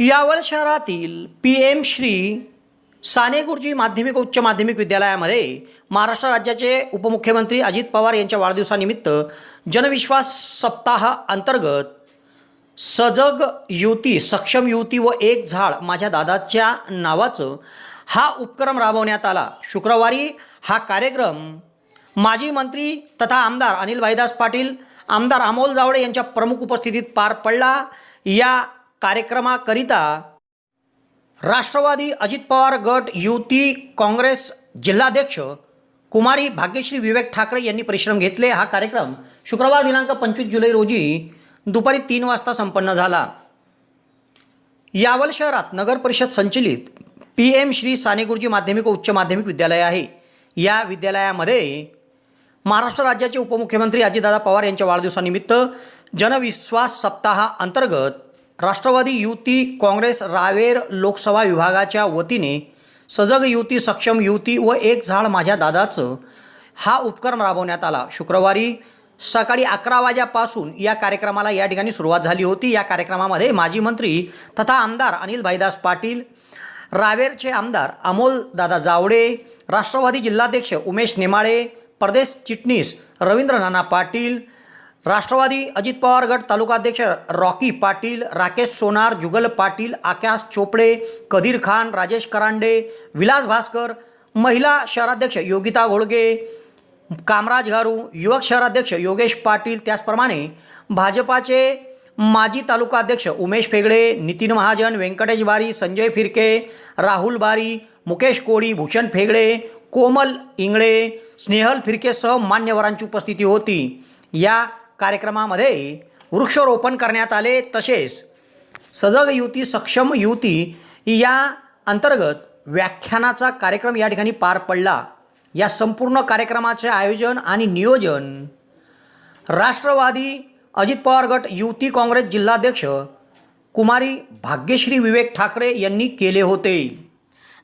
यावल शहरातील P M Shri Sane Guruji माध्यमिक उच्च माध्यमिक विद्यालयामध्ये महाराष्ट्र राज्याचे उपमुख्यमंत्री अजित पवार यांच्या वाढदिवसानिमित्त जनविश्वास सप्ताह अंतर्गत सजग युती सक्षम युवती व एक झाड माझ्या दादाच्या नावाचं हा उपक्रम राबवण्यात आला. शुक्रवारी हा कार्यक्रम माजी मंत्री तथा आमदार अनिल भाईदास पाटील आमदार अमोल जावडे यांच्या प्रमुख उपस्थितीत पार पडला. या कार्यक्रमाकरिता राष्ट्रवादी अजित पवार गट युती काँग्रेस जिल्हाध्यक्ष कुमारी भाग्यश्री विवेक ठाकरे यांनी परिश्रम घेतले. हा कार्यक्रम शुक्रवार दिनांक पंचवीस जुलै रोजी दुपारी तीन वाजता संपन्न झाला. यावल शहरात नगर परिषद संचलित पी एम श्री साने गुरुजी माध्यमिक व उच्च माध्यमिक विद्यालय आहे. या विद्यालयामध्ये महाराष्ट्र राज्याचे उपमुख्यमंत्री अजितदादा पवार यांच्या वाढदिवसानिमित्त जनविश्वास सप्ताहा अंतर्गत राष्ट्रवादी युती काँग्रेस रावेर लोकसभा विभागाच्या वतीने सजग युती सक्षम युती व एक झाड माझ्या दादाचं हा उपक्रम राबवण्यात आला. शुक्रवारी सकाळी अकरा वाजेपासून या कार्यक्रमाला या ठिकाणी सुरुवात झाली होती. या कार्यक्रमामध्ये माजी मंत्री तथा आमदार अनिल भाईदास पाटील रावेरचे आमदार अमोल दादा जावडे राष्ट्रवादी जिल्हाध्यक्ष उमेश नेमाळे प्रदेश चिटणीस रवींद्र नाना पाटील राष्ट्रवादी अजित पवार गट तालुकाध्यक्ष रॉकी पाटील राकेश सोनार जुगल पाटील आकाश चोपडे कदीर खान राजेश करांडे विलास भास्कर महिला शहराध्यक्ष योगिता घोळगे कामराज गारू युवक शहराध्यक्ष योगेश पाटील त्याचप्रमाणे भाजपाचे माजी तालुकाध्यक्ष उमेश फेगडे नितीन महाजन व्यंकटेश बारी संजय फिरके राहुल बारी मुकेश कोळी भूषण फेगडे कोमल इंगळे स्नेहल फिरकेसह मान्यवरांची उपस्थिती होती. या कार्यक्रमामध्ये वृक्षारोपण करण्यात आले. तसेच सजग युवती सक्षम युवती या अंतर्गत व्याख्यानाचा कार्यक्रम या ठिकाणी पार पडला. या संपूर्ण कार्यक्रमाचे आयोजन आणि नियोजन राष्ट्रवादी अजित पवार गट युवती काँग्रेस जिल्हाध्यक्ष कुमारी भाग्यश्री विवेक ठाकरे यांनी केले होते.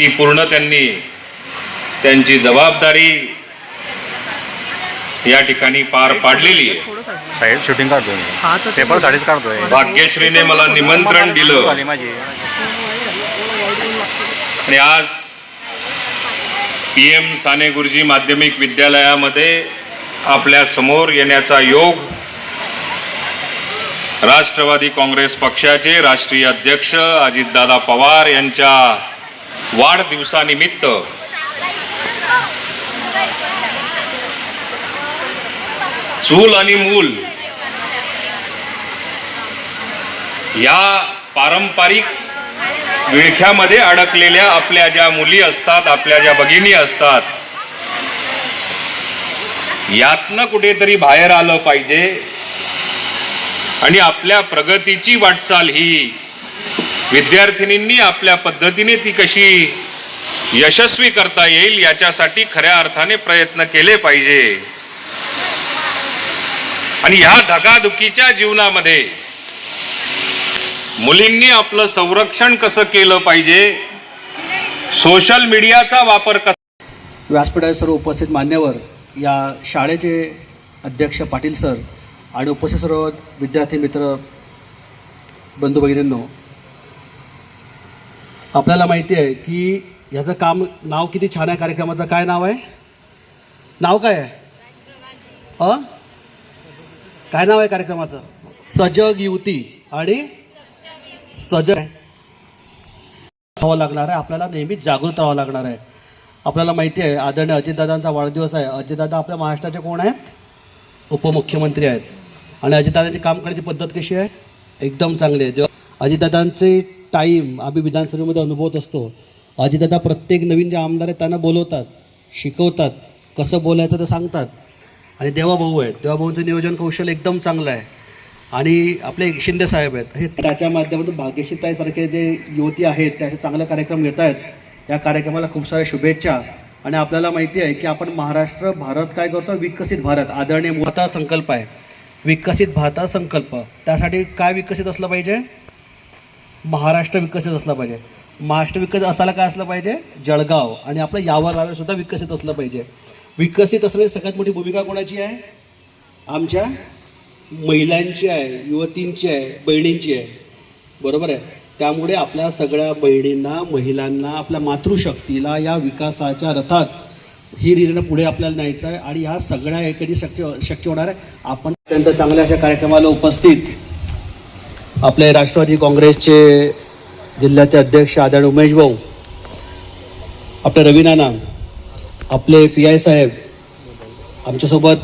ती पूर्ण त्यांनी त्यांची जबाबदारी या ठिकाणी पार पाडलेली आहे. साहेब शूटिंग काढतोय पेपर साडीच काढतोय. भाग्यश्रीने मला निमंत्रण दिलं. आणि आज पी एम साने गुरुजी माध्यमिक विद्यालयामध्ये आपल्यासमोर येण्याचा योग राष्ट्रवादी काँग्रेस पक्षाचे राष्ट्रीय अध्यक्ष अजितदादा पवार यांच्या वाढदिवसानिमित्त चूल आणि मूल. या पारंपरिक विळख्यामध्ये अडकलेल्या आपल्या ज्या मुली असतात आपल्या ज्या भगिनी असतात यातनं कुठेतरी बाहेर आलं पाहिजे. आणि आपल्या प्रगतीची वाटचाल ही विद्यार्थिनींनी आपल्या पद्धतीने ती कशी यशस्वी करता येईल याच्यासाठी खऱ्या अर्थाने प्रयत्न केले पाहिजे. आणि ह्या धकाधुकीच्या जीवनामध्ये मुलींनी आपलं संरक्षण कसं केलं पाहिजे? सोशल मीडियाचा वापर कसा व्यासपीठावर सर्व उपस्थित मान्यवर या शाळेचे अध्यक्ष पाटील सर आणि उपस्थित सर्व विद्यार्थी मित्र बंधू भगिनींनो आपल्याला माहिती आहे की ह्याचं काम नाव किती छान आहे कार्यक्रमाचं? काय नाव आहे? नाव काय आहे? अ? काय नाव आहे कार्यक्रमाचं? सजग युवती. आणि? सजग. व्हावं लागणार आहे. आपल्याला नेहमी जागृत राहावं लागणार आहे. आपल्याला माहिती आहे आदरणीय अजितदादांचा वाढदिवस आहे. अजितदादा आपल्या महाराष्ट्राचे कोण आहेत? उपमुख्यमंत्री आहेत. आणि अजितदादांची काम करण्याची पद्धत कशी आहे? एकदम चांगली आहे. अजितदादांची टाईम आम्ही विधानसभेमध्ये अनुभवत असतो. अजितदादा प्रत्येक नवीन जे आमदार आहेत त्यांना बोलवतात शिकवतात कसं बोलायचं ते सांगतात. आणि देवाभाऊ आहेत. देवाभाऊंचं नियोजन कौशल्य एकदम चांगलं आहे. आणि आपले शिंदे साहेब आहेत. हे त्याच्या माध्यमातून भाग्यशीताईसारखे जे युवती आहेत त्याचे असे चांगले कार्यक्रम घेत आहेत. या कार्यक्रमाला खूप साऱ्या शुभेच्छा. आणि आपल्याला माहिती आहे की आपण महाराष्ट्र भारत काय करतो? विकसित भारत आदरणीय मोठा संकल्प आहे. विकसित भारता संकल्प. त्यासाठी काय विकसित असलं पाहिजे? महाराष्ट्र विकसित असला पाहिजे. महाराष्ट्र विकसित असायला काय असलं पाहिजे? जळगाव. आणि आपलं यावर रावर सुद्धा विकसित असलं पाहिजे. विकसित असण्याची सगळ्यात मोठी भूमिका कोणाची आहे? आमच्या महिलांची आहे युवतींची आहे बहिणींची आहे. बरोबर आहे? त्यामुळे आपल्या सगळ्या बहिणींना महिलांना आपल्या मातृशक्तीला या विकासाच्या रथात ही रीतीनं पुढे आपल्याला न्यायचं आहे. आणि ह्या सगळ्या एकदी कधी शक्य शक्य होणार आहे. आपण अत्यंत चांगल्या अशा कार्यक्रमाला उपस्थित आपले राष्ट्रवादी काँग्रेसचे जिल्ह्याचे अध्यक्ष आदर उमेश भाऊ आपले रवी नाना आपले पी आय साहेब आमच्यासोबत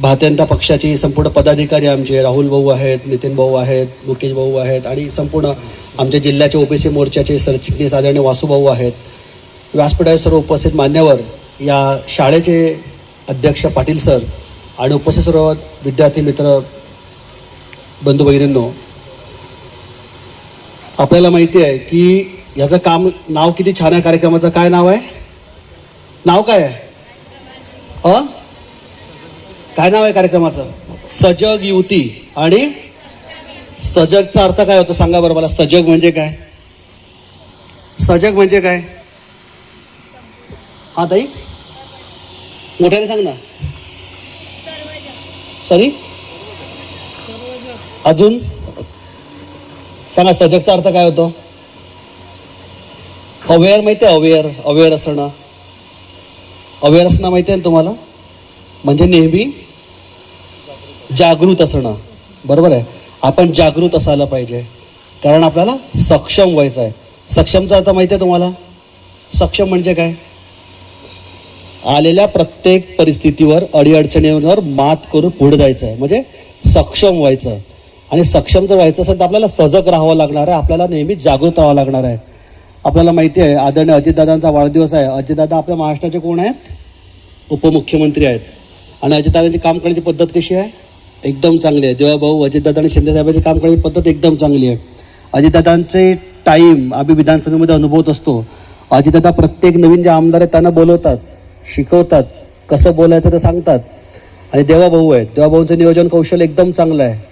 भारतीयता पक्षाची पक्षाचे संपूर्ण पदाधिकारी आमचे राहुल भाऊ आहेत नितीन भाऊ आहेत मुकेश भाऊ आहेत आणि संपूर्ण आमच्या जिल्ह्याचे ओबीसी मोर्चाचे सरचिटणीस आदरणीय वासूभाऊ आहेत. व्यासपीठावर सर्व उपस्थित मान्यवर या शाळेचे अध्यक्ष पाटील सर आणि उपस्थित सर्व विद्यार्थी मित्र बंधू भगिनींनो आपल्याला माहिती आहे की याचं काम नाव किती छान आहे कार्यक्रमाचं? काय नाव आहे? नाव काय आहे? अ? काय नाव आहे कार्यक्रमाचं? सजग युवती आणि? सजगचा अर्थ काय होतो सांगा बरं मला. सजग म्हणजे काय? सजग म्हणजे काय? हा ताई. मोठ्याने सांग ना. सरी? अजून? सांगा सजगचा अर्थ काय होतो? अवेअर माहिती आहे अवेअर अवेअर असणं. अवेअर असणं माहिती आहे ना तुम्हाला? म्हणजे नेहमी जागृत असणं. बरोबर आहे? आपण जागृत असायला पाहिजे. कारण आपल्याला सक्षम व्हायचं आहे. सक्षमचा अर्थ माहिती आहे तुम्हाला? सक्षम म्हणजे काय? आलेल्या प्रत्येक परिस्थितीवर अडीअडचणींवर मात करून पुढे जायचं आहे. म्हणजे सक्षम व्हायचं. आणि सक्षम जर व्हायचं असेल तर आपल्याला सजग राहावं लागणार आहे. आपल्याला नेहमी जागृत राहावं लागणार आहे. आपल्याला माहिती आहे आदरणीय अजितदादांचा वाढदिवस आहे. अजितदादा आपल्या महाराष्ट्राचे कोण आहेत? उपमुख्यमंत्री आहेत. आणि अजितदादांची काम करण्याची पद्धत कशी आहे? एकदम चांगली आहे. जेव्हा भाऊ अजितदादा आणि शिंदेसाहेबांची काम करण्याची पद्धत एकदम चांगली आहे. अजितदादांचे टाईम आम्ही विधानसभेमध्ये अनुभवत असतो. अजितदादा प्रत्येक नवीन जे आमदार आहेत त्यांना बोलवतात शिकवतात कसं बोलायचं ते सांगतात. आणि देवाभाऊ आहेत. देवाभाऊंचं नियोजन कौशल्य एकदम चांगलं आहे.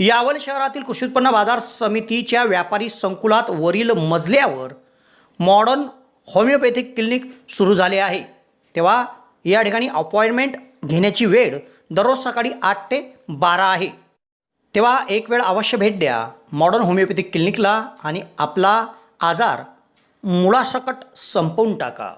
यावल शहरातील कृषी उत्पन्न बाजार समितीच्या व्यापारी संकुलात वरील मजल्यावर मॉडर्न होमिओपॅथिक क्लिनिक सुरू झाले आहे. तेव्हा या ठिकाणी अपॉइंटमेंट घेण्याची वेळ दररोज सकाळी आठ ते बारा आहे. तेव्हा एक वेळ अवश्य भेट द्या. मॉडर्न होमिओपॅथिक क्लिनिकला आणि आपला आजार मुळासकट संपवून टाका.